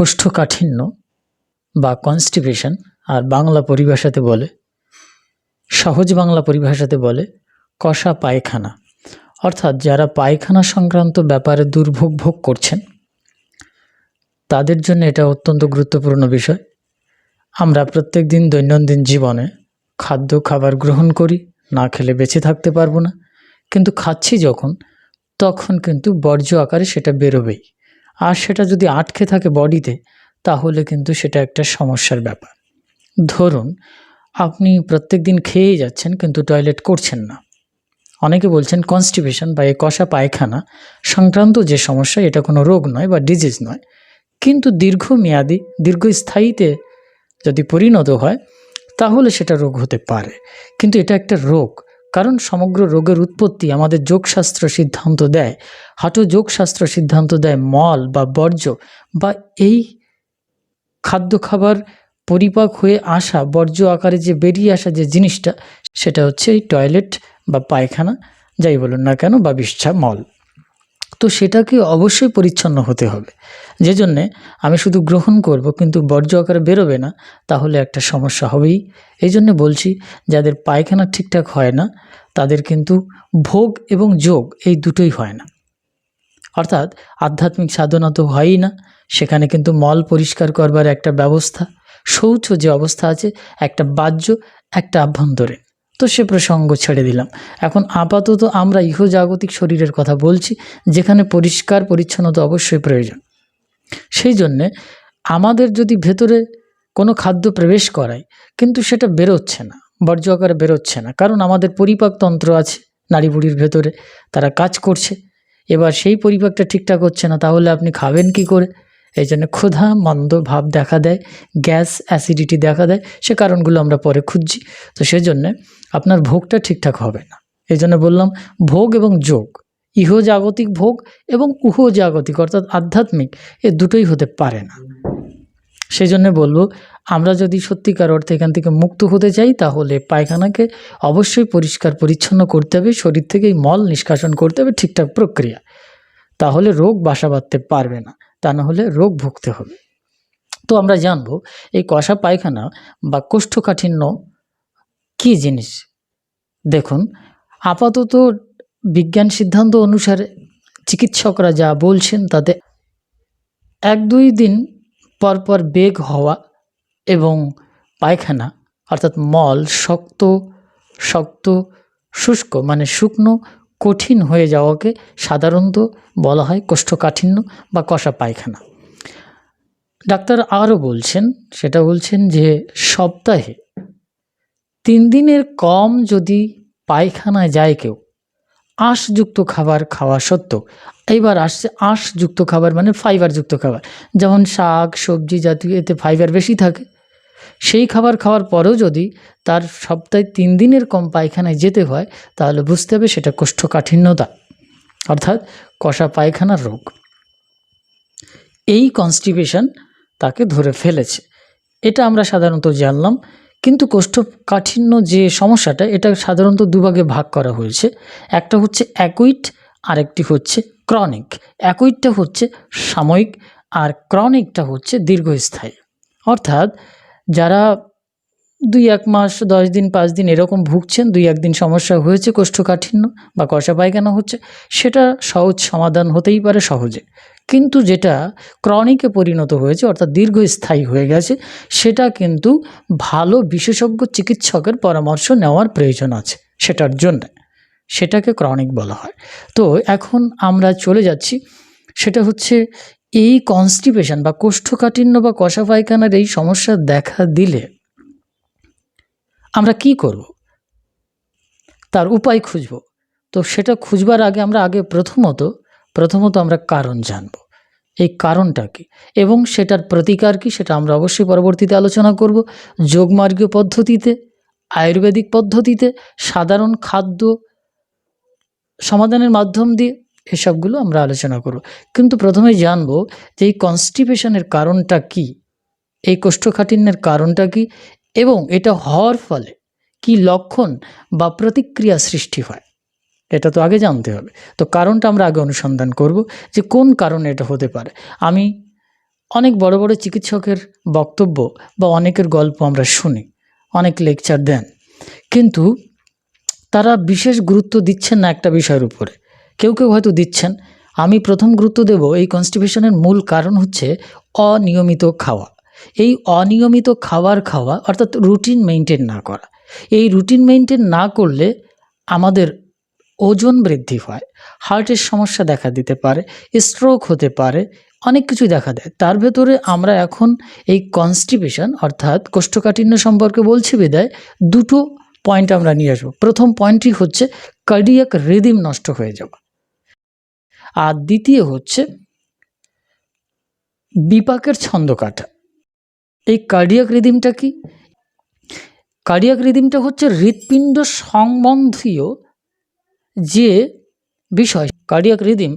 কোষ্ঠকাঠিন্য বা কনস্টিপেশন আর বাংলা পরিভাষাতে বলে, সহজ বাংলা পরিভাষাতে বলে কষা পায়খানা। অর্থাৎ যারা পায়খানা সংক্রান্ত ব্যাপারে দুর্ভোগ ভোগ করছেন, তাদের জন্য এটা অত্যন্ত গুরুত্বপূর্ণ বিষয়। আমরা প্রত্যেক দিন দৈনন্দিন জীবনে খাদ্য, খাবার গ্রহণ করি, না খেলে বেঁচে থাকতে পারব না। কিন্তু খাচ্ছি যখন, তখন কিন্তু বর্জ্য আকারে সেটা বেরোবেই। আর সেটা যদি আটকে থাকে বডিতে, তাহলে কিন্তু সেটা একটা সমস্যার ব্যাপার। ধরুন, আপনি প্রত্যেক দিন খেয়েই যাচ্ছেন কিন্তু টয়লেট করছেন না। অনেকে বলছেন কনস্টিপেশন বা এ কষা পায়খানা সংক্রান্ত যে সমস্যা, এটা কোনো রোগ নয় বা ডিজিজ নয়। কিন্তু দীর্ঘমেয়াদী, দীর্ঘস্থায়ীতে যদি পরিণত হয়, তাহলে সেটা রোগ হতে পারে। কিন্তু এটা একটা রোগ। কারণ সমগ্র রোগের উৎপত্তি আমাদের যোগশাস্ত্র সিদ্ধান্ত দেয়। হাঁটু যোগশাস্ত্র সিদ্ধান্ত দেয় মল বা বর্জ্য বা এই খাদ্য খাবার পরিপাক হয়ে আসা বর্জ্য আকারে যে বেরিয়ে আসা যে জিনিসটা, সেটা হচ্ছে এই টয়লেট বা পায়খানা, যাই বলুন না কেন, বা বিষ্ঠা মল। তো সেটাকে অবশ্যই পরিচ্ছন্ন হতে হবে। যে জন্যে আমি শুধু গ্রহণ করব, কিন্তু বর্জ্য আকারে বেরোবে না, তাহলে একটা সমস্যা হবেই। এই জন্যে বলছি, যাদের পায়খানা ঠিকঠাক হয় না, তাদের কিন্তু ভোগ এবং যোগ এই দুটোই হয় না। অর্থাৎ আধ্যাত্মিক সাধনা তো হয়ই না, সেখানে কিন্তু মল পরিষ্কার করবার একটা ব্যবস্থা, শৌচ যে অবস্থা আছে, একটা বাহ্য, একটা আভ্যন্তরীণ। তো সে প্রসঙ্গ ছেড়ে দিলাম। এখন আপাতত আমরা ইহজাগতিক শরীরের কথা বলছি, যেখানে পরিষ্কার পরিচ্ছন্নতা অবশ্যই প্রয়োজন। সেই জন্যে আমাদের যদি ভেতরে কোনো খাদ্য প্রবেশ করায়, কিন্তু সেটা বেরোচ্ছে না, বর্জ্য আকারে বেরোচ্ছে না, কারণ আমাদের পরিপাকতন্ত্র আছে, নাড়ি বুড়ির ভেতরে তারা কাজ করছে। এবার সেই পরিপাকটা ঠিকঠাক হচ্ছে না, তাহলে আপনি খাবেন কি করে? এই জন্য ক্ষুধা মন্দ ভাব দেখা দেয়, গ্যাস অ্যাসিডিটি দেখা দেয়, সে কারণগুলো আমরা পরে খুঁজছি। তো সেজন্যে আপনার ভোগটা ঠিকঠাক হবে না। এই জন্য বললাম, ভোগ এবং যোগ। ইহজাগতিক ভোগ এবং উহজাগতিক, অর্থাৎ আধ্যাত্মিক, এ দুটোই হতে পারে না। সেই জন্য বলব, আমরা যদি সত্যিকার অর্থে এখান থেকে মুক্ত হতে চাই, তাহলে পায়খানাকে অবশ্যই পরিষ্কার পরিচ্ছন্ন করতে হবে, শরীর থেকে মল নিষ্কাশন করতে হবে, ঠিকঠাক প্রক্রিয়া। তাহলে রোগ বাসা বাঁধতে পারবে না, তা না হলে রোগ ভুগতে হবে। তো আমরা জানব, এই কষা পায়খানা বা কোষ্ঠকাঠিন্য কী জিনিস? দেখুন, আপাতত বিজ্ঞান সিদ্ধান্ত অনুসারে চিকিৎসকরা যা বলছেন তাতে এক দুই দিন পর পর বেগ হওয়া এবং পায়খানা, অর্থাৎ মল শক্ত শক্ত, শুষ্ক মানে শুকনো, কঠিন হয়ে যাওয়াকে সাধারণত বলা হয় কোষ্ঠকাঠিন্য বা কষা পায়খানা। ডাক্তার আরও বলছেন, সেটা বলছেন যে সপ্তাহে তিন দিনের কম যদি পায়খানায় যায় কেউ আঁশযুক্ত খাবার খাওয়া সত্ত্বেও। এইবার আসছে আঁশযুক্ত খাবার মানে ফাইবারযুক্ত খাবার। যেমন শাক, সবজি জাতীয় এতে ফাইবার বেশি থাকে। সেই খাবার খাওয়ার পরেও যদি তার সপ্তাহে তিন দিনের কম পায়খানায় যেতে হয়, তাহলে বুঝতে হবে সেটা কোষ্ঠকাঠিন্যতা, অর্থাৎ কষা পায়খানার রোগ। এই কনস্টিপেশন তাকে ধরে ফেলেছে। এটা আমরা সাধারণত জানলাম। কিন্তু কোষ্ঠকাঠিন্য যে সমস্যাটা, এটা সাধারণত দুভাগে ভাগ করা হয়েছে। একটা হচ্ছে অ্যাকুইট, আরেকটি হচ্ছে ক্রনিক। অ্যাকুইটটা হচ্ছে সাময়িক আর ক্রনিকটা হচ্ছে দীর্ঘস্থায়ী। অর্থাৎ যারা দুই এক মাস, দশ দিন, পাঁচ দিন এরকম ভুগছেন, দুই একদিন সমস্যা হয়েছে, কোষ্ঠকাঠিন্য বা কষা পায়খানা হচ্ছে, সেটা সহজ সমাধান হতেই পারে সহজে। কিন্তু যেটা ক্রনিকে পরিণত হয়েছে, অর্থাৎ দীর্ঘস্থায়ী হয়ে গেছে, সেটা কিন্তু ভালো বিশেষজ্ঞ চিকিৎসকের পরামর্শ নেওয়ার প্রয়োজন আছে সেটার জন্য। সেটাকে ক্রনিক বলা হয়। তো এখন আমরা চলে যাচ্ছি, সেটা হচ্ছে এই কনস্টিপেশন বা কোষ্ঠকাঠিন্য বা কষা পায়খানার এই সমস্যা দেখা দিলে আমরা কি করব? তার উপায় খুঁজব। তো সেটা খুঁজবার আগে আমরা আগে প্রথমত প্রথমত আমরা কারণ জানব। এই কারণটা কি? এবং সেটার প্রতিকার কি? সেটা আমরা অবশ্যই পরবর্তীতে আলোচনা করব। যোগমার্গীয় পদ্ধতিতে, আয়ুর্বেদিক পদ্ধতিতে, সাধারণ খাদ্য সমাধানের মাধ্যম দিয়ে এসবগুলো আমরা আলোচনা করব। কিন্তু প্রথমে জানব যে এই কনস্টিপেশনের কারণটা কি? এই কোষ্ঠকাঠিন্যের কারণটা কি? এবং এটা হওয়ার ফলে কি লক্ষণ বা প্রতিক্রিয়া সৃষ্টি হয়, এটা তো আগে জানতে হবে। তো কারণটা আমরা আগে অনুসন্ধান করব যে কোন কারণে এটা হতে পারে। আমি অনেক বড় বড় চিকিৎসকের বক্তব্য বা অনেকের গল্প আমরা শুনি, অনেক লেকচার দেন। কিন্তু তারা বিশেষ গুরুত্ব দিচ্ছেন না একটা বিষয়ের উপরে। কেউ কেউ হয়তো দিচ্ছেন, আমি প্রথম গুরুত্ব দেব এই কনস্টিপেশনের মূল কারণ হচ্ছে অনিয়মিত খাওয়া। এই অনিয়মিত খাবার খাওয়া, অর্থাৎ রুটিন মেনটেন না করা। এই রুটিন মেনটেন না করলে আমাদের ওজন বৃদ্ধি হয় হার্টের সমস্যা দেখা দিতে পারে স্ট্রোক হতে পারে, অনেক কিছু দেখা দেয়। তার ভেতরে আমরা এখন এই কনস্টিপেশন অর্থাৎ কোষ্ঠকাঠিন্য সম্পর্কে বলছি বিদায়, দুটো পয়েন্ট আমরা নিয়ে আসব। প্রথম পয়েন্টটি হচ্ছে কার্ডিয়াক রিদিম নষ্ট হয়ে যাওয়া। আর দ্বিতীয় হচ্ছে বিপাকের ছন্দ কাটা এই কার্ডিয়াক রিদিমটা কি? কার্ডিয়াক রিদিমটা হচ্ছে হৃৎপিণ্ড সম্বন্ধীয় যে বিষয়। কার্ডিয়াক রিদিম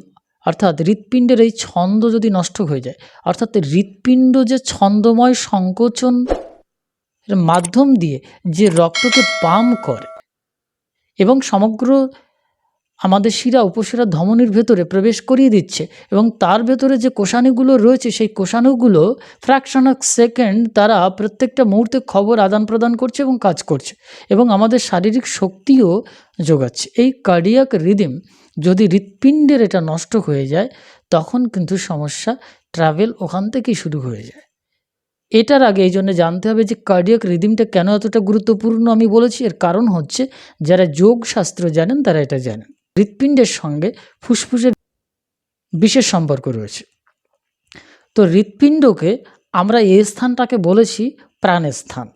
অর্থাৎ হৃৎপিণ্ডের এই ছন্দ যদি নষ্ট হয়ে যায়, অর্থাৎ হৃৎপিণ্ড যে ছন্দময় সংকোচন মাধ্যম দিয়ে যে রক্তকে পাম্প করে এবং সমগ্র আমাদের শিরা উপশিরা ধমনির ভেতরে প্রবেশ করিয়ে দিচ্ছে এবং তার ভেতরে যে কোষাণুগুলো রয়েছে, সেই কোষাণুগুলো ফ্র্যাকশন অফ সেকেন্ড তারা প্রত্যেকটা মুহূর্তে খবর আদান প্রদান করছে এবং কাজ করছে এবং আমাদের শারীরিক শক্তিও যোগাচ্ছে। এই কার্ডিয়াক রিদিম যদি হৃৎপিণ্ডের এটা নষ্ট হয়ে যায়, তখন কিন্তু সমস্যা ট্রাভেল ওখান থেকেই শুরু হয়ে যায়। এটার আগে এই জন্য জানতে হবে যে কার্ডিয়াক রিদিমটা কেন এতটা গুরুত্বপূর্ণ আমি বলেছি। এর কারণ হচ্ছে, যারা যোগ শাস্ত্র জানেন তারা এটা জানেন। হৃৎপিণ্ডের সঙ্গে ফুসফুসের বিশেষ সম্পর্ক রয়েছে। তো হৃৎপিণ্ডকে আমরা এই স্থানটাকে বলেছি প্রাণের স্থান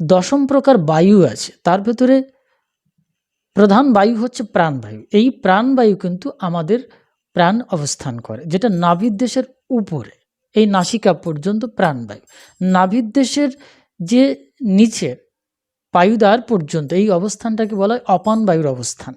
দশম প্রকার বায়ু আছে, তার ভেতরে প্রধান বায়ু হচ্ছে প্রাণবায়ু। এই প্রাণবায়ু কিন্তু আমাদের প্রাণ অবস্থান করে, যেটা নাভির উপরে, এই নাসিকা পর্যন্ত প্রাণবায়ু। নাভির দেশের যে নিচের পায়ুদ্বার পর্যন্ত, এই অবস্থানটাকে বলা হয় অপান বায়ুর অবস্থান।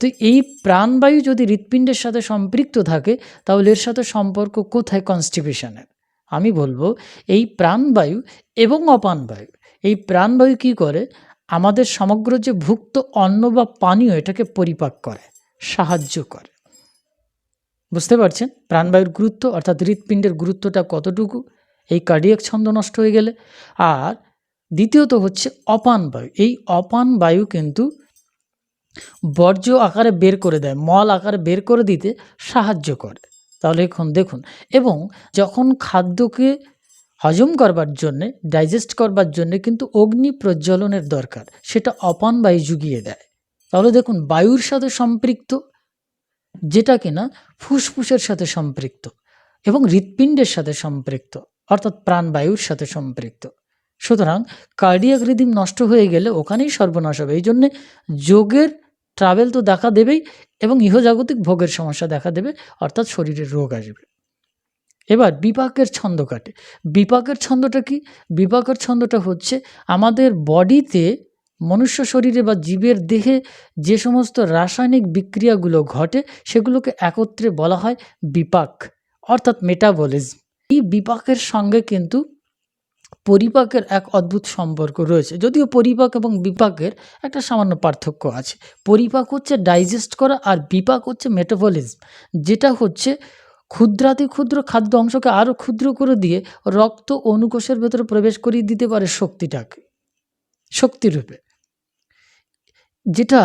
তো এই প্রাণবায়ু যদি হৃৎপিণ্ডের সাথে সম্পৃক্ত থাকে, তাহলে এর সাথে সম্পর্ক কোথায়? কনস্টিপেশনের আমি বলব, এই প্রাণবায়ু এবং অপান বায়ু এই প্রাণবায়ু কী করে? আমাদের সমগ্র যে ভুক্ত অন্ন বা পানীয়, এটাকে পরিপাক করে, সাহায্য করে। বুঝতে পারছেন? প্রাণবায়ুর গুরুত্ব, অর্থাৎ হৃৎপিণ্ডের গুরুত্বটা কতটুকু? এই কার্ডিয়াক ছন্দ নষ্ট হয়ে গেলে। আর দ্বিতীয়ত হচ্ছে অপান বায়ু এই অপান বায়ু কিন্তু বর্জ্য আকারে বের করে দেয়, মল আকারে বের করে দিতে সাহায্য করে। তাহলে এখন দেখুন, এবং যখন খাদ্যকে হজম করবার জন্যে ডাইজেস্ট করবার জন্যে কিন্তু অগ্নি প্রজ্বলনের দরকার, সেটা অপান বায়ু জুগিয়ে দেয়। তাহলে দেখুন, বায়ুর সাথে সম্পৃক্ত, যেটা কিনা ফুসফুসের সাথে সম্পৃক্ত, এবং হৃৎপিণ্ডের সাথে সম্পৃক্ত, অর্থাৎ প্রাণবায়ুর সাথে সম্পৃক্ত। সুতরাং কার্ডিয়াক রিদিম নষ্ট হয়ে গেলে ওখানেই সর্বনাশ হবে। এই জন্যে যোগের ট্রাভেল তো দেখা দেবেই এবং ইহজাগতিক ভোগের সমস্যা দেখা দেবে, অর্থাৎ শরীরের রোগ আসবে। এবার বিপাকের ছন্দ কাটে। বিপাকের ছন্দটা কি? বিপাকের ছন্দটা হচ্ছে আমাদের বডিতে মনুষ্য শরীরে বা জীবের দেহে যে সমস্ত রাসায়নিক বিক্রিয়াগুলো ঘটে, সেগুলোকে একত্রে বলা হয় বিপাক, অর্থাৎ মেটাবলিজম এই বিপাকের সঙ্গে কিন্তু পরিপাকের এক অদ্ভুত সম্পর্ক রয়েছে। যদিও পরিপাক এবং বিপাকের একটা সামান্য পার্থক্য আছে। পরিপাক হচ্ছে ডাইজেস্ট করা আর বিপাক হচ্ছে মেটাবলিজম যেটা হচ্ছে ক্ষুদ্রাতি ক্ষুদ্র খাদ্য অংশকে আরও ক্ষুদ্র করে দিয়ে রক্ত অনুকোষের ভেতরে প্রবেশ করিয়ে দিতে পারে শক্তিটাকে, শক্তিরূপে। যেটা,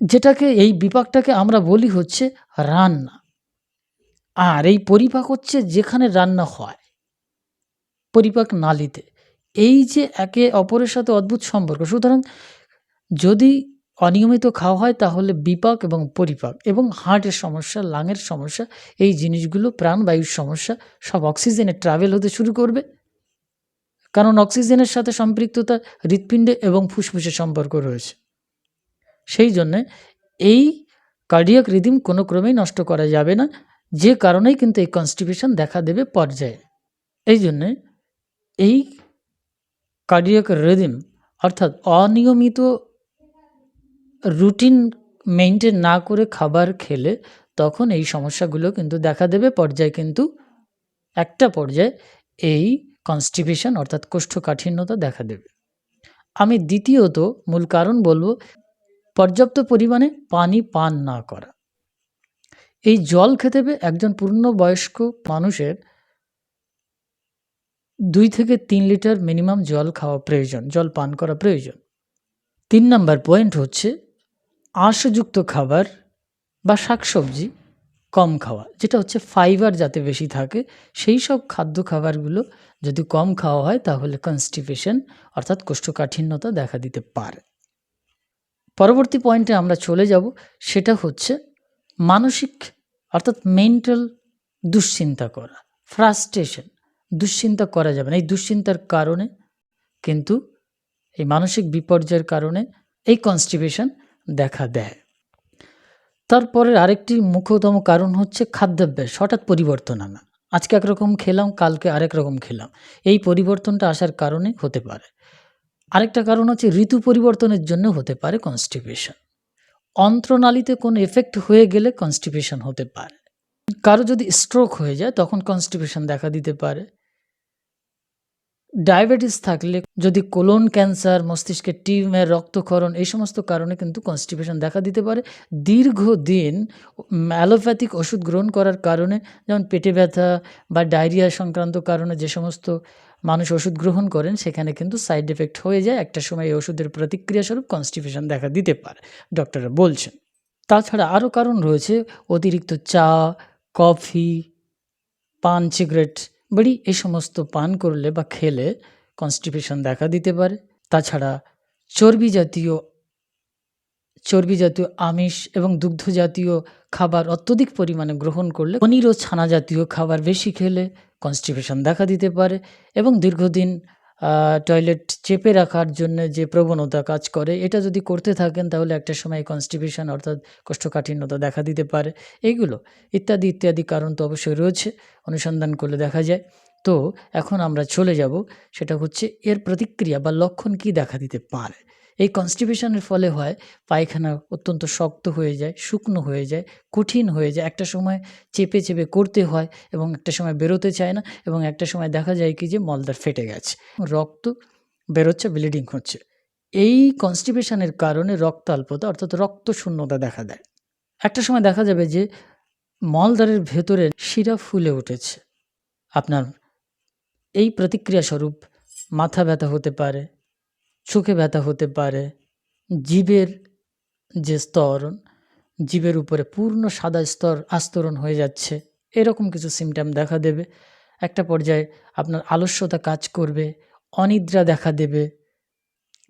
যেটাকে, এই বিপাকটাকে আমরা বলি হচ্ছে রান্না। আর এই পরিপাক হচ্ছে যেখানে রান্না হয়। পরিপাক নালিতে এই যে একে অপরের সাথে অদ্ভুত সম্পর্ক, সুতরাং যদি অনিয়মিত খাওয়া হয় তাহলে বিপাক এবং পরিপাক এবং হার্টের সমস্যা, লাঙের সমস্যা, এই জিনিসগুলো প্রাণবায়ুর সমস্যা, সব অক্সিজেনে ট্রাভেল হতে শুরু করবে। কারণ অক্সিজেনের সাথে সম্পৃক্ততা, হৃৎপিণ্ডে এবং ফুসফুসের সম্পর্ক রয়েছে। সেই জন্যে এই কার্ডিয়াক রিদিম কোনো ক্রমেই নষ্ট করা যাবে না, যে কারণেই কিন্তু এই কনস্টিপেশন দেখা দেবে পর্যায়ে। এই জন্যে এই কার্ডিয়াক রিদিম অর্থাৎ অনিয়মিত রুটিন মেনটেন না করে খাবার খেলে তখন এই সমস্যাগুলো কিন্তু দেখা দেবে। পর্যায়ে কিন্তু একটা পর্যায়ে এই কনস্টিপেশন অর্থাৎ কোষ্ঠকাঠিন্যতা দেখা দেবে। আমি দ্বিতীয়ত মূল কারণ বলব, পর্যাপ্ত পরিমাণে পানি পান না করা। এই জল খেতে একজন পূর্ণবয়স্ক মানুষের দুই থেকে তিন লিটার মিনিমাম জল খাওয়া প্রয়োজন, জল পান করা প্রয়োজন। তিন নাম্বার পয়েন্ট হচ্ছে আঁশযুক্ত খাবার বা শাকসবজি কম খাওয়া, যেটা হচ্ছে ফাইবার যাতে বেশি থাকে, সেই সব খাদ্য খাবারগুলো যদি কম খাওয়া হয় তাহলে কনস্টিপেশন অর্থাৎ কোষ্ঠকাঠিন্যতা দেখা দিতে পারে। পরবর্তী পয়েন্টে আমরা চলে যাব, সেটা হচ্ছে মানসিক অর্থাৎ মেন্টাল দুশ্চিন্তা করা ফ্রাস্ট্রেশন দুশ্চিন্তা করা যাবে না। এই দুশ্চিন্তার কারণে কিন্তু, এই মানসিক বিপর্যয়ের কারণে এই কনস্টিপেশন দেখা দেয়। তারপরের আরেকটি মুখ্যতম কারণ হচ্ছে খাদ্যাভ্যাস, হঠাৎ পরিবর্তন আনা। আজকে একরকম খেলাম, কালকে আরেক রকম খেলাম। এই পরিবর্তনটা আসার কারণে হতে পারে। আরেকটা কারণ হচ্ছে ঋতু পরিবর্তনের জন্য হতে পারে কনস্টিপেশন অন্ত্রনালীতে কোনো এফেক্ট হয়ে গেলে কনস্টিপেশন হতে পারে। কারও যদি স্ট্রোক হয়ে যায়, তখন কনস্টিপেশন দেখা দিতে পারে। ডায়াবেটিস থাকলে যদি কোলন ক্যান্সার, মস্তিষ্কের টিউমার, রক্তক্ষরণ এই সমস্ত কারণে কিন্তু কনস্টিপেশন দেখা দিতে পারে। দীর্ঘদিন অ্যালোপ্যাথিক ওষুধ গ্রহণ করার কারণে যেমন পেটে ব্যথা বা ডায়রিয়া সংক্রান্ত কারণে যে সমস্ত মানুষ ওষুধ গ্রহণ করেন, সেখানে কিন্তু সাইড এফেক্ট হয়ে যায়। একটা সময় এই ওষুধের প্রতিক্রিয়াস্বরূপ কনস্টিপেশন দেখা দিতে পারে ডক্টররা বলছেন। তাছাড়া আরও কারণ রয়েছে, অতিরিক্ত চা, কফি, পান সিগারেট বিড়ি এই সমস্ত পান করলে বা খেলে কনস্টিপেশন দেখা দিতে পারে। তাছাড়া চর্বি জাতীয় চর্বি জাতীয় আমিষ এবং দুগ্ধ জাতীয় খাবার অত্যধিক পরিমাণে গ্রহণ করলে পনির ও ছানা জাতীয় খাবার বেশি খেলে কনস্টিপেশন দেখা দিতে পারে এবং দীর্ঘদিন টয়লেট চেপে রাখার জন্য যে প্রবণতা কাজ করে, এটা যদি করতে থাকেন, তাহলে একটা সময় কনস্টিপেশন অর্থাৎ কোষ্ঠকাঠিন্যতা দেখা দিতে পারে। এইগুলো ইত্যাদি ইত্যাদি কারণ তো অবশ্যই রয়েছে, অনুসন্ধান করলে দেখা যায়। তো এখন আমরা চলে যাব, সেটা হচ্ছে এর প্রতিক্রিয়া বা লক্ষণ কি দেখা দিতে পারে। এই কনস্টিপেশনের ফলে হয়, পায়খানা অত্যন্ত শক্ত হয়ে যায়, শুকনো হয়ে যায়, কঠিন হয়ে যায়। একটা সময় চেপে চেপে করতে হয় এবং একটা সময় বেরোতে চায় না এবং একটা সময় দেখা যায় কি যে মলদার ফেটে গেছে। রক্ত বেরোচ্ছে ব্লিডিং হচ্ছে। এই কনস্টিপেশনের কারণে রক্তাল্পতা অর্থাৎ রক্ত শূন্যতা দেখা দেয়। একটা সময় দেখা যাবে যে মলদ্বারের ভেতরে শিরা ফুলে উঠেছে। আপনার এই প্রতিক্রিয়া স্বরূপ মাথা ব্যথা হতে পারে চোখে ব্যথা হতে পারে জীবের যে স্তর জীবের উপরে পূর্ণ সাদা স্তর আস্তরণ হয়ে যাচ্ছে। এরকম কিছু সিমটম দেখা দেবে। একটা পর্যায়ে আপনার আলস্যতা কাজ করবে, অনিদ্রা দেখা দেবে,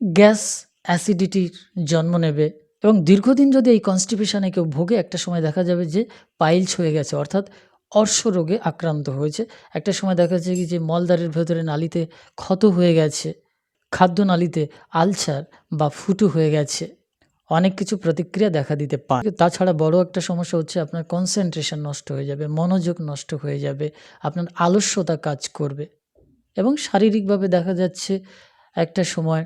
গ্যাস অ্যাসিডিটির জন্ম নেবে এবং দীর্ঘদিন যদি এই কনস্টিপেশনে কেউ ভোগে, একটা সময় দেখা যাবে যে পাইলস হয়ে গেছে, অর্থাৎ অর্শ রোগে আক্রান্ত হয়েছে। একটা সময় দেখা যাচ্ছে কি যে মলদ্বারের ভেতরে নালিতে ক্ষত হয়ে গেছে। খাদ্যনালীতে আলসার বা ফুটো হয়ে গেছে। অনেক কিছু প্রতিক্রিয়া দেখা দিতে পারে। তাছাড়া বড় একটা সমস্যা হচ্ছে আপনার কনসেন্ট্রেশন নষ্ট হয়ে যাবে, মনোযোগ নষ্ট হয়ে যাবে, আপনার আলস্যতা কাজ করবে। এবং শারীরিকভাবে দেখা যাচ্ছে একটা সময়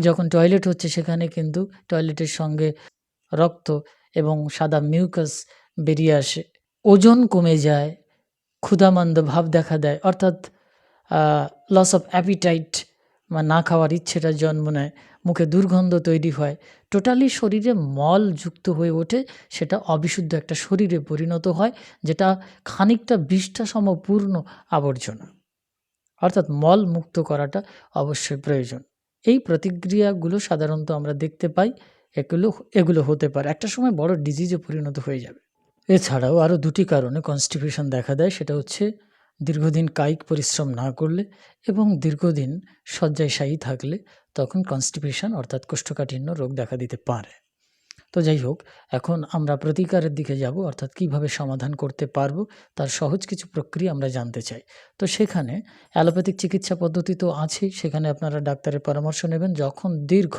যখন টয়লেট হচ্ছে সেখানে কিন্তু টয়লেটের সঙ্গে রক্ত এবং সাদা মিউকাস বেরিয়ে আসে। ওজন কমে যায়, ক্ষুধামান্দ ভাব দেখা দেয়। অর্থাৎ লস অফ অ্যাপিটাইট বা না খাওয়ার ইচ্ছেটা জন্ম নেয়, মুখে দুর্গন্ধ তৈরি হয়। টোটালি শরীরে মল যুক্ত হয়ে ওঠে, সেটা অবিশুদ্ধ একটা শরীরে পরিণত হয়, যেটা খানিকটা বিষ্ঠা পূর্ণ আবর্জনা। অর্থাৎ মল মুক্ত করাটা অবশ্যই প্রয়োজন। এই প্রতিক্রিয়াগুলো সাধারণত আমরা দেখতে পাই, এগুলো এগুলো হতে পারে। একটা সময় বড় ডিজিজে পরিণত হয়ে যাবে। এছাড়াও আরও দুটি কারণে কনস্টিপেশন দেখা দেয়, সেটা হচ্ছে দীর্ঘদিন কায়িক পরিশ্রম না করলে এবং দীর্ঘদিন শয্যাশায়ী থাকলে তখন কনস্টিপেশন অর্থাৎ কোষ্ঠকাঠিন্য রোগ দেখা দিতে পারে। তো যাই হোক, এখন আমরা প্রতিকারের দিকে যাব, অর্থাৎ কীভাবে সমাধান করতে পারব তার সহজ কিছু প্রক্রিয়া আমরা জানতে চাই। তো সেখানে অ্যালোপ্যাথিক চিকিৎসা পদ্ধতি তো আছেই, সেখানে আপনারা ডাক্তারের পরামর্শ নেবেন। যখন দীর্ঘ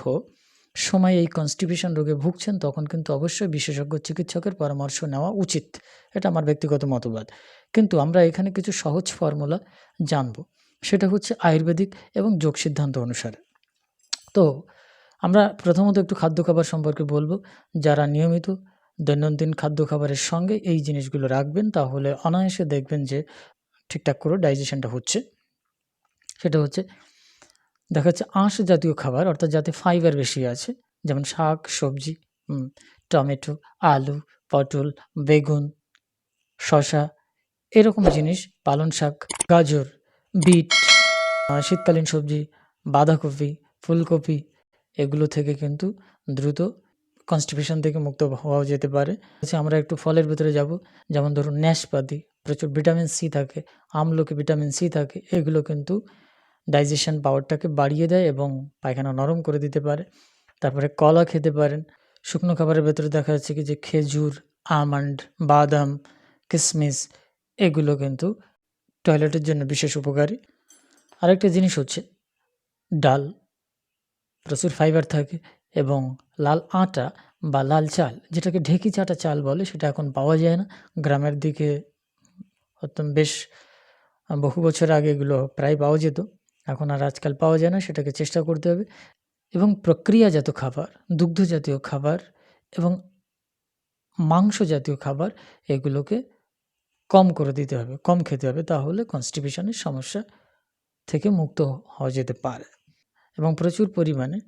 সময় এই কনস্টিপেশন রোগে ভুগছেন, তখন কিন্তু অবশ্যই বিশেষজ্ঞ চিকিৎসকের পরামর্শ নেওয়া উচিত। এটা আমার ব্যক্তিগত মতবাদ। কিন্তু আমরা এখানে কিছু সহজ ফর্মুলা জানব। সেটা হচ্ছে আয়ুর্বেদিক এবং যোগ সিদ্ধান্ত অনুসারে। তো আমরা প্রথমত একটু খাদ্য খাবার সম্পর্কে বলব। যারা নিয়মিত দৈনন্দিন খাদ্য খাবারের সঙ্গে এই জিনিসগুলো রাখবেন, তাহলে অনায়াসে দেখবেন যে ঠিকঠাক করে ডাইজেশনটা হচ্ছে। সেটা হচ্ছে দেখা যাচ্ছে আঁশ জাতীয় খাবার, অর্থাৎ যাতে ফাইবার বেশি আছে, যেমন শাক, সবজি টমেটো, আলু, পটল, বেগুন শশা এরকম জিনিস, পালং শাক, গাজর, বিট শীতকালীন সবজি, বাঁধাকপি, ফুলকপি, এগুলো থেকে কিন্তু দ্রুত কনস্টিপেশন থেকে মুক্ত হওয়া যেতে পারে। আচ্ছা আমরা একটু ফলের ভিতরে যাব, যেমন ধরুন ন্যাশপাতি, প্রচুর ভিটামিন সি থাকে, আমলকি ভিটামিন সি থাকে, এগুলো কিন্তু ডাইজেশন পাওয়ারটাকে বাড়িয়ে দেয় এবং পায়খানা নরম করে দিতে পারে। তারপরে কলা খেতে পারেন। শুকনো খাবারের ভেতরে দেখা যাচ্ছে কি যে খেজুর, আমন্ড, বাদাম কিশমিশ এগুলো কিন্তু টয়লেটের জন্য বিশেষ উপকারী। আরেকটা জিনিস হচ্ছে ডাল। প্রচুর ফাইবার থাকে এবং লাল আটা বা লাল চাল যেটাকে ঢেকি চাটা চাল বলে সেটা এখন পাওয়া যায় না। গ্রামের দিকে হয়তো বেশ বহু বছর আগে এগুলো প্রায় পাওয়া যেত। এখন আর আজকাল পাওয়া যায় না, সেটাকে চেষ্টা করতে হবে। এবং প্রক্রিয়াজাত খাবার দুগ্ধ জাতীয় খাবার এবং মাংস জাতীয় খাবার এগুলোকে কম করে দিতে হবে, কম খেতে হবে, তাহলে কনস্টিপেশনের সমস্যা থেকে মুক্ত হওয়া যেতে পারে। এবং প্রচুর পরিমাণে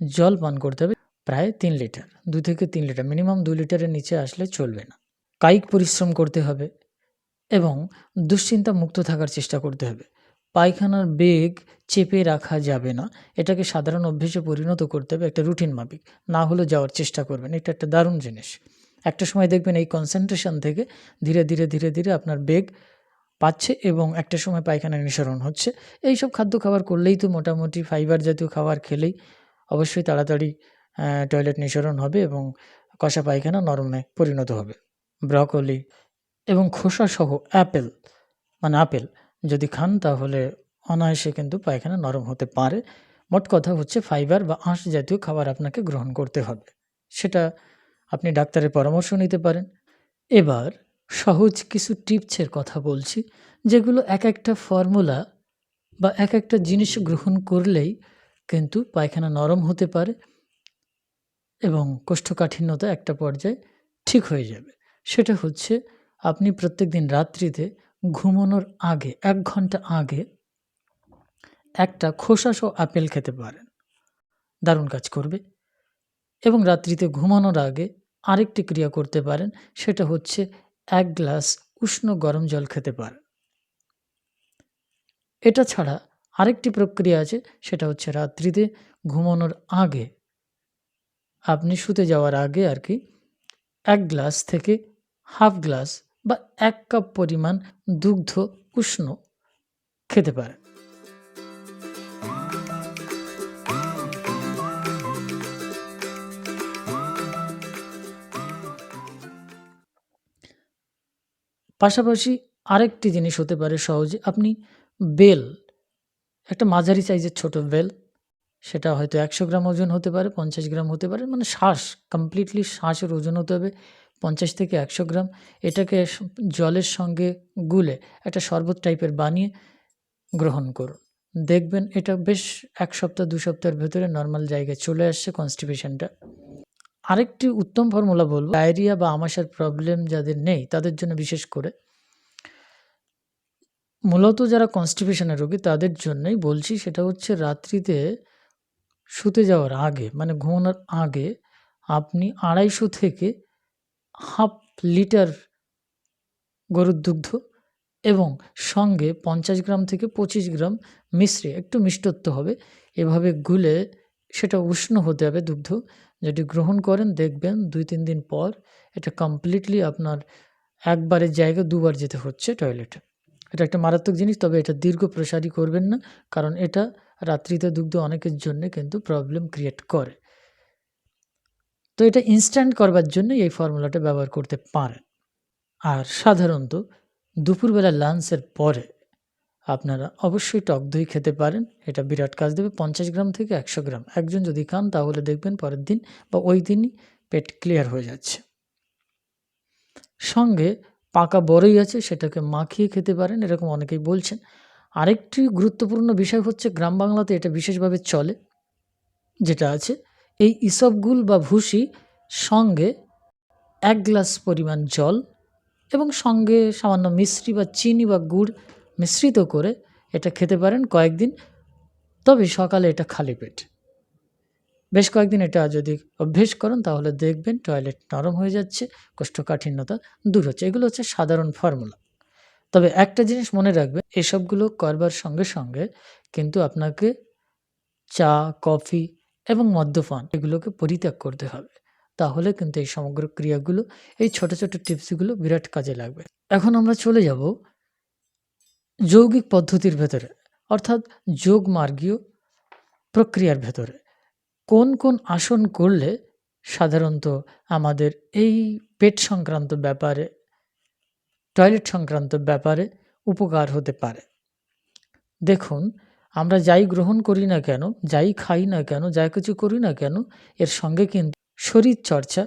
জল পান করতে হবে, প্রায় তিন লিটার, দু থেকে তিন লিটার মিনিমাম দু লিটারের নিচে আসলে চলবে না। কায়িক পরিশ্রম করতে হবে এবং দুশ্চিন্তা মুক্ত থাকার চেষ্টা করতে হবে। পায়খানার বেগ চেপে রাখা যাবে না। এটাকে সাধারণ অভ্যেসে পরিণত করতে হবে, একটা রুটিন মাফিক। না হলে যাওয়ার চেষ্টা করবেন। এটা একটা দারুণ জিনিস। একটা সময় দেখবেন এই কনসেন্ট্রেশন থেকে ধীরে ধীরে ধীরে ধীরে আপনার বেগ পাচ্ছে এবং একটা সময় পায়খানা নিঃসরণ হচ্ছে। এই সব খাদ্য খাবার করলেই তো মোটামুটি ফাইবার জাতীয় খাবার খেলেই অবশ্যই তাড়াতাড়ি টয়লেট নিঃসরণ হবে এবং কষা পায়খানা নরমে পরিণত হবে। ব্রকলি এবং খোসাসহ অ্যাপেল মানে আপেল যদি খান, তাহলে অনায়াসে কিন্তু পায়খানা নরম হতে পারে। মোট কথা হচ্ছে ফাইবার বা আঁশ জাতীয় খাবার আপনাকে গ্রহণ করতে হবে। সেটা আপনি ডাক্তারের পরামর্শ নিতে পারেন। এবার সহজ কিছু টিপসের কথা বলছি, যেগুলো এক একটা ফর্মুলা বা এক একটা জিনিস গ্রহণ করলেই কিন্তু পায়খানা নরম হতে পারে এবং কোষ্ঠকাঠিন্যতা একটা পর্যায়ে ঠিক হয়ে যাবে। সেটা হচ্ছে আপনি প্রত্যেকদিন রাত্রিতে ঘুমানোর আগে, এক ঘণ্টা আগে একটা খোসাসহ আপেল খেতে পারেন। দারুণ কাজ করবে। এবং রাত্রিতে ঘুমানোর আগে আরেকটি ক্রিয়া করতে পারেন, সেটা হচ্ছে এক গ্লাস উষ্ণ গরম জল খেতে পারেন। এটা ছাড়া আরেকটি প্রক্রিয়া আছে, সেটা হচ্ছে রাত্রিতে ঘুমানোর আগে আপনি শুতে যাওয়ার আগে আর কি এক গ্লাস থেকে হাফ গ্লাস বা এক কাপ পরিমাণ দুগ্ধ উষ্ণ খেতে পারেন পাশাপাশি আরেকটি জিনিস হতে পারে সহজে। আপনি বেল, একটা মাঝারি সাইজের ছোট বেল, সেটা হয়তো একশো গ্রাম ওজন হতে পারে, পঞ্চাশ গ্রাম হতে পারে মানে শ্বাস কমপ্লিটলি শ্বাসের ওজন হতে হবে। পঞ্চাশ থেকে একশো গ্রাম, এটাকে জলের সঙ্গে গুলে একটা শরবত টাইপের বানিয়ে গ্রহণ করুন। দেখবেন এটা বেশ এক সপ্তাহ, দু সপ্তাহের ভেতরে নর্মাল জায়গায় চলে আসছে কনস্টিপেশনটা আরেকটি উত্তম ফর্মুলা বলব ডায়রিয়া বা আমাশার প্রবলেম যাদের নেই তাদের জন্য বিশেষ করে। মূলত যারা কনস্টিপেশনের রোগী তাদের জন্যই বলছি সেটা হচ্ছে রাত্রিতে শুতে যাওয়ার আগে মানে ঘুমানোর আগে আপনি আড়াইশো থেকে হাফ লিটার গরুর দুগ্ধ এবং সঙ্গে পঞ্চাশ গ্রাম থেকে পঁচিশ গ্রাম মিশ্রি, একটু মিষ্টত্ব হবে। এভাবে গুলে সেটা উষ্ণ হতে হবে দুগ্ধ। যদি গ্রহণ করেন, দেখবেন দুই তিন দিন পর এটা কমপ্লিটলি আপনার একবারের জায়গায় দুবার যেতে হচ্ছে টয়লেটে এটা একটা মারাত্মক জিনিস, তবে এটা দীর্ঘ প্রসারী করবেন না, কারণ এটা রাত্রিতে দুগ্ধ অনেকের জন্য কিন্তু প্রবলেম ক্রিয়েট করে। তো এটা ইনস্ট্যান্ট করবার জন্য এই ফর্মুলাটা ব্যবহার করতে পারেন। আর সাধারণত দুপুরবেলা লাঞ্চের পরে আপনারা অবশ্যই টক দই খেতে পারেন। এটা বিরাট কাজ দেবে, পঞ্চাশ গ্রাম থেকে একশো গ্রাম। একজন যদি খান, তাহলে দেখবেন পরের দিন বা ওই দিনই পেট ক্লিয়ার হয়ে যাচ্ছে। সঙ্গে পাকা বড়ই আছে, সেটাকে মাখিয়ে খেতে পারেন, এরকম অনেকেই বলছেন। আরেকটি গুরুত্বপূর্ণ বিষয় হচ্ছে, গ্রাম বাংলাতে এটা বিশেষভাবে চলে, যেটা আছে এই ইসবগুল বা ভুসি সঙ্গে এক গ্লাস পরিমাণ জল এবং সঙ্গে সামান্য মিশ্রি বা চিনি বা গুড় মিশ্রিত করে এটা খেতে পারেন কয়েকদিন। তবে সকালে এটা খালি পেট। বেশ কয়েকদিন এটা যদি অভ্যেস করেন, তাহলে দেখবেন টয়লেট নরম হয়ে যাচ্ছে, কোষ্ঠকাঠিন্যতা দূর হচ্ছে। এগুলো হচ্ছে সাধারণ ফর্মুলা। তবে একটা জিনিস মনে রাখবেন, এসবগুলো করবার সঙ্গে সঙ্গে কিন্তু আপনাকে চা, কফি এবং মদ্যপান, এগুলোকে পরিত্যাগ করতে হবে। তাহলে কিন্তু এই সমগ্র ক্রিয়াগুলো, এই ছোট ছোট টিপসগুলো বিরাট কাজে লাগবে। এখন আমরা চলে যাব যৌগিক পদ্ধতির ভেতরে, অর্থাৎ যোগ মার্গীয় প্রক্রিয়ার ভেতরে। কোন কোন আসন করলে সাধারণত আমাদের এই পেট সংক্রান্ত ব্যাপারে, টয়লেট সংক্রান্ত ব্যাপারে উপকার হতে পারে? দেখুন আমরা যাই গ্রহণ করি না কেন, যাই খাই না কেন, যা কিছু করি না কেন, এর সঙ্গে কিন্তু শরীর চর্চা,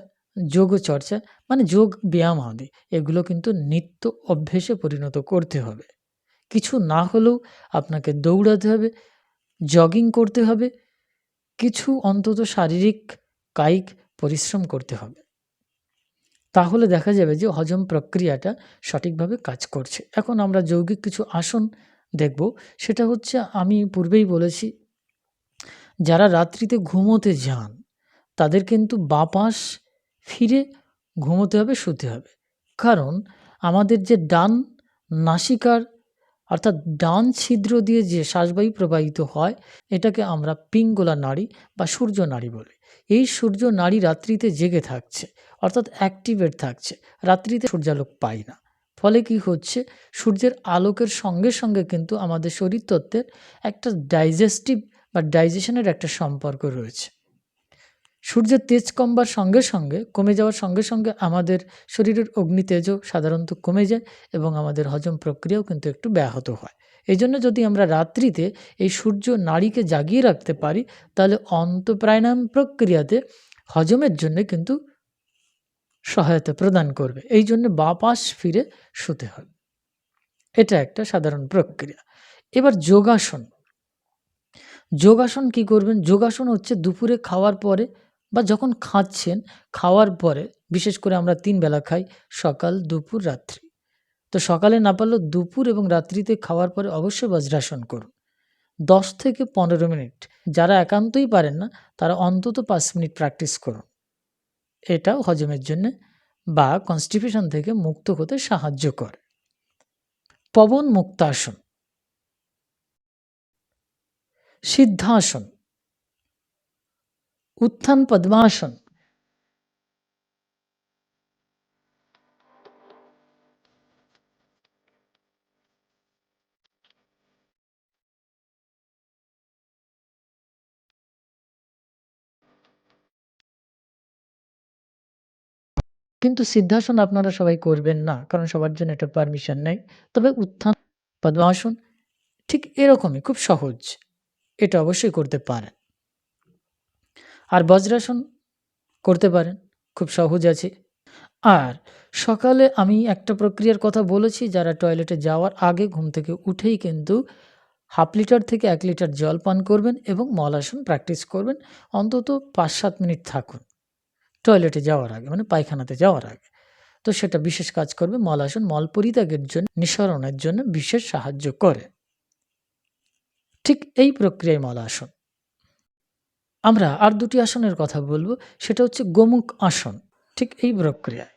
যোগ চর্চা মানে যোগ ব্যায়াম আদি এগুলো কিন্তু নিত্য অভ্যেসে পরিণত করতে হবে। কিছু না হলেও আপনাকে দৌড়াতে হবে, জগিং করতে হবে, কিছু অন্তত শারীরিক কায়িক পরিশ্রম করতে হবে। তাহলে দেখা যাবে যে হজম প্রক্রিয়াটা সঠিকভাবে কাজ করছে। এখন আমরা যৌগিক কিছু আসন দেখব। সেটা হচ্ছে আমি পূর্বেই বলেছি, যারা রাত্রিতে ঘুমোতে যান, তাদের কিন্তু বাপাস ফিরে ঘুমোতে হবে, শুতে হবে। কারণ আমাদের যে ডান নাসিকার, অর্থাৎ ডান ছিদ্র দিয়ে যে শ্বাসবায়ু প্রবাহিত হয়, এটাকে আমরা পিঙ্গলা নাড়ি বা সূর্য নাড়ি বলি। এই সূর্য নাড়ি রাত্রিতে জেগে থাকছে, অর্থাৎ অ্যাক্টিভেট থাকছে। রাত্রিতে সূর্যালোক পাই না। ফলে কি হচ্ছে? সূর্যের আলোকের সঙ্গে সঙ্গে কিন্তু আমাদের শরীরতত্ত্বের একটা ডাইজেস্টিভ বা ডাইজেশনের একটা সম্পর্ক রয়েছে। সূর্যের তেজ কমবার সঙ্গে সঙ্গে, কমে যাওয়ার সঙ্গে সঙ্গে আমাদের শরীরের অগ্নিতেজও সাধারণত কমে যায় এবং আমাদের হজম প্রক্রিয়াও কিন্তু একটু ব্যাহত হয়। এই জন্য যদি আমরা রাত্রিতে এই সূর্য নাড়িকে জাগিয়ে রাখতে পারি, তাহলে অন্তপ্রাণায়াম প্রক্রিয়াতে হজমের জন্য কিন্তু সহায়তা প্রদান করবে। এই জন্য বাপাস ফিরে শুতে হবে। এটা একটা সাধারণ প্রক্রিয়া। এবার যোগাসন। যোগাসন কি করবেন? যোগাসন হচ্ছে দুপুরে খাওয়ার পরে বা যখন খাচ্ছেন, খাওয়ার পরে, বিশেষ করে আমরা তিন বেলা খাই, সকাল, দুপুর, রাত্রি। তো সকালে না পারলেও দুপুর এবং রাত্রিতে খাওয়ার পরে অবশ্যই বজ্রাসন করুন। দশ থেকে পনেরো মিনিট। যারা একান্তই পারেন না, তারা অন্তত পাঁচ মিনিট প্র্যাকটিস করুন। এটাও হজমের জন্য বা কনস্টিপেশন থেকে মুক্ত হতে সাহায্য করে। পবন মুক্তাসন। সিদ্ধাসন। উত্থান পদ্মাসন। কিন্তু সিদ্ধাসন আপনারা সবাই করবেন না, কারণ সবার জন্য এটা পারমিশন নেই। তবে উত্থান পদ্মাসন ঠিক এরকমই, খুব সহজ। এটা অবশ্যই করতে পারেন। আর বজ্রাসন করতে পারেন, খুব সহজ আছে। আর সকালে আমি একটা প্রক্রিয়ার কথা বলেছি, যারা টয়লেটে যাওয়ার আগে ঘুম থেকে উঠেই কিন্তু হাফ লিটার থেকে এক লিটার জল পান করবেন এবং মলাসন প্র্যাকটিস করবেন। অন্তত পাঁচ সাত মিনিট থাকুন। টয়লেটে যাওয়ার আগে মানে পায়খানাতে যাওয়ার আগে। তো সেটা বিশেষ কাজ করবে মলাসন মল পরিত্যাগের জন্য, নিঃসরণের জন্য বিশেষ সাহায্য করে। ঠিক এই প্রক্রিয়ায় মলাসন আমরা আর দুটি আসনের কথা বলব, সেটা হচ্ছে গোমুখ আসন। ঠিক এই প্রক্রিয়ায়।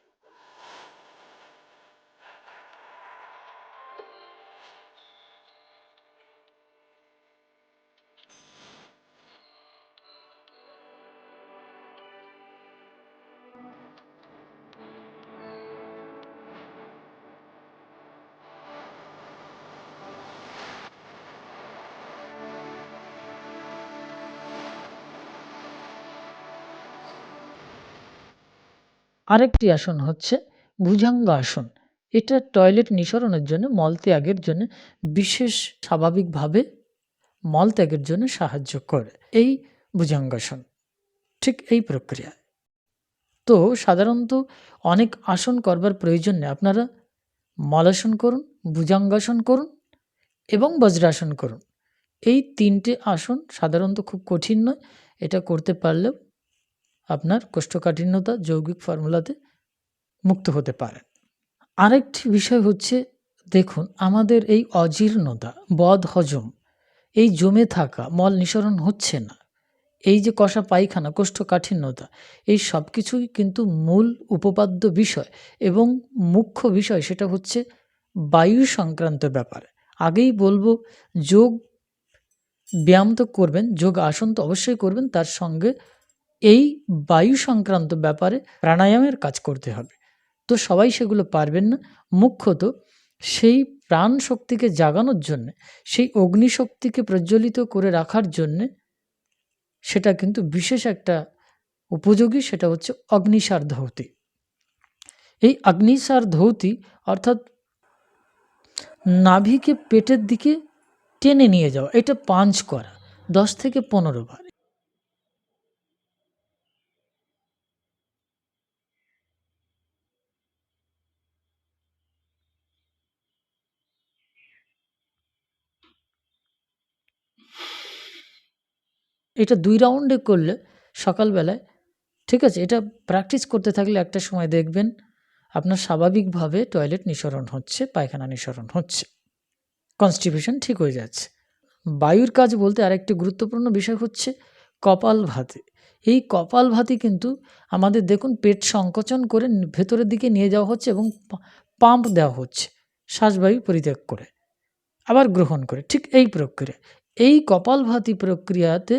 আরেকটি আসন হচ্ছে ভুজাঙ্গ আসন। এটা টয়লেট নিঃসরণের জন্য মলত্যাগের জন্য বিশেষ স্বাভাবিকভাবে মলত্যাগের জন্য সাহায্য করে এই ভুজাঙ্গাসন ঠিক এই প্রক্রিয়ায় তো সাধারণত অনেক আসন করবার প্রয়োজন নেই। আপনারা মলাসন করুন ভুজাঙ্গাসন করুন এবং বজ্রাসন করুন। এই তিনটে আসন সাধারণত খুব কঠিন নয়। এটা করতে পারলেও আপনার কোষ্ঠকাঠিন্যতা যৌগিক ফর্মুলাতে মুক্ত হতে পারেন আরেকটি বিষয় হচ্ছে, দেখুন, আমাদের এই অজীর্ণতা, বদ হজম, এই জমে থাকা, মল নিঃসরণ হচ্ছে না। এই যে কষা পায়খানা, কোষ্ঠকাঠিন্যতা, এই সব কিছুই কিন্তু মূল উপপাদ্য বিষয় এবং মুখ্য বিষয় সেটা হচ্ছে বায়ু সংক্রান্ত ব্যাপারে। আগেই বলব, যোগ ব্যায়াম তো করবেন, যোগ আসন তো অবশ্যই করবেন, তার সঙ্গে এই বায়ু সংক্রান্ত ব্যাপারে প্রাণায়ামের কাজ করতে হবে। তো সবাই সেগুলো পারবেন না। মুখ্যত সেই প্রাণ শক্তিকে জাগানোর জন্যে, সেই অগ্নিশক্তিকে প্রজ্বলিত করে রাখার জন্যে সেটা কিন্তু বিশেষ একটা উপযোগী, সেটা হচ্ছে অগ্নিসার ধৌতি। এই অগ্নিসার ধৌতি অর্থাৎ নাভিকে পেটের দিকে টেনে নিয়ে যাওয়া, এটা পাঞ্চ করা, দশ থেকে পনেরো বার। এটা দুই রাউন্ডে করলে সকালবেলায়, ঠিক আছে, এটা প্র্যাকটিস করতে থাকলে একটা সময় দেখবেন আপনার স্বাভাবিকভাবে টয়লেট নিঃসরণ হচ্ছে, পায়খানা নিঃসরণ হচ্ছে। কনস্টিপেশন ঠিক হয়ে যাচ্ছে। বায়ুর কাজ বলতে আরেকটি গুরুত্বপূর্ণ বিষয় হচ্ছে কপাল ভাতে। এই কপাল ভাতি কিন্তু আমাদের দেখুন পেট সংকোচন করে ভেতরের দিকে নিয়ে যাওয়া হচ্ছে এবং পাম্প দেওয়া হচ্ছে শ্বাসবায়ু পরিত্যাগ করে, আবার গ্রহণ করে, ঠিক এই প্রক্রিয়া। এই কপালভাতি প্রক্রিয়াতে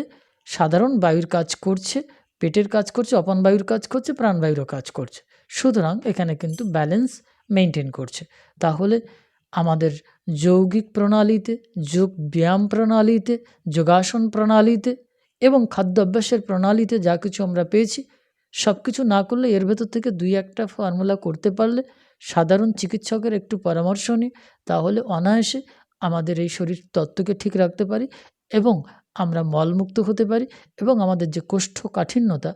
সাধারণ বায়ুর কাজ করছে, পেটের কাজ করছে, অপন বায়ুর কাজ করছে প্রাণবায়ুরও কাজ করছে। সুতরাং এখানে কিন্তু ব্যালেন্স মেনটেন করছে। তাহলে আমাদের যৌগিক প্রণালীতে, যোগ ব্যায়াম প্রণালীতে, যোগাসন প্রণালীতে এবং খাদ্য অভ্যাসের প্রণালীতে যা কিছু আমরা পেয়েছি সব কিছু না করলে এর ভেতর থেকে দুই একটা ফর্মুলা করতে পারলে সাধারণ চিকিৎসকের একটু পরামর্শ নিই, তাহলে অনায়াসে আমাদের এই শরীর তত্ত্বকে ঠিক রাখতে পারি এবং আমরা মলমুক্ত হতে পারি এবং আমাদের যে কোষ্ঠকাঠিন্যতা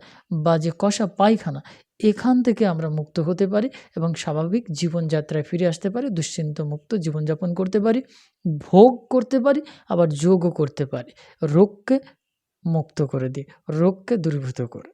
বা যে কষা পায়খানা, এখান থেকে আমরা মুক্ত হতে পারি এবং স্বাভাবিক জীবনযাত্রায় ফিরে আসতে পারি দুশ্চিন্ত মুক্ত জীবনযাপন করতে পারি, ভোগ করতে পারি, আবার যোগও করতে পারি। রোগকে মুক্ত করে দিই, রোগকে দূরীভূত করে।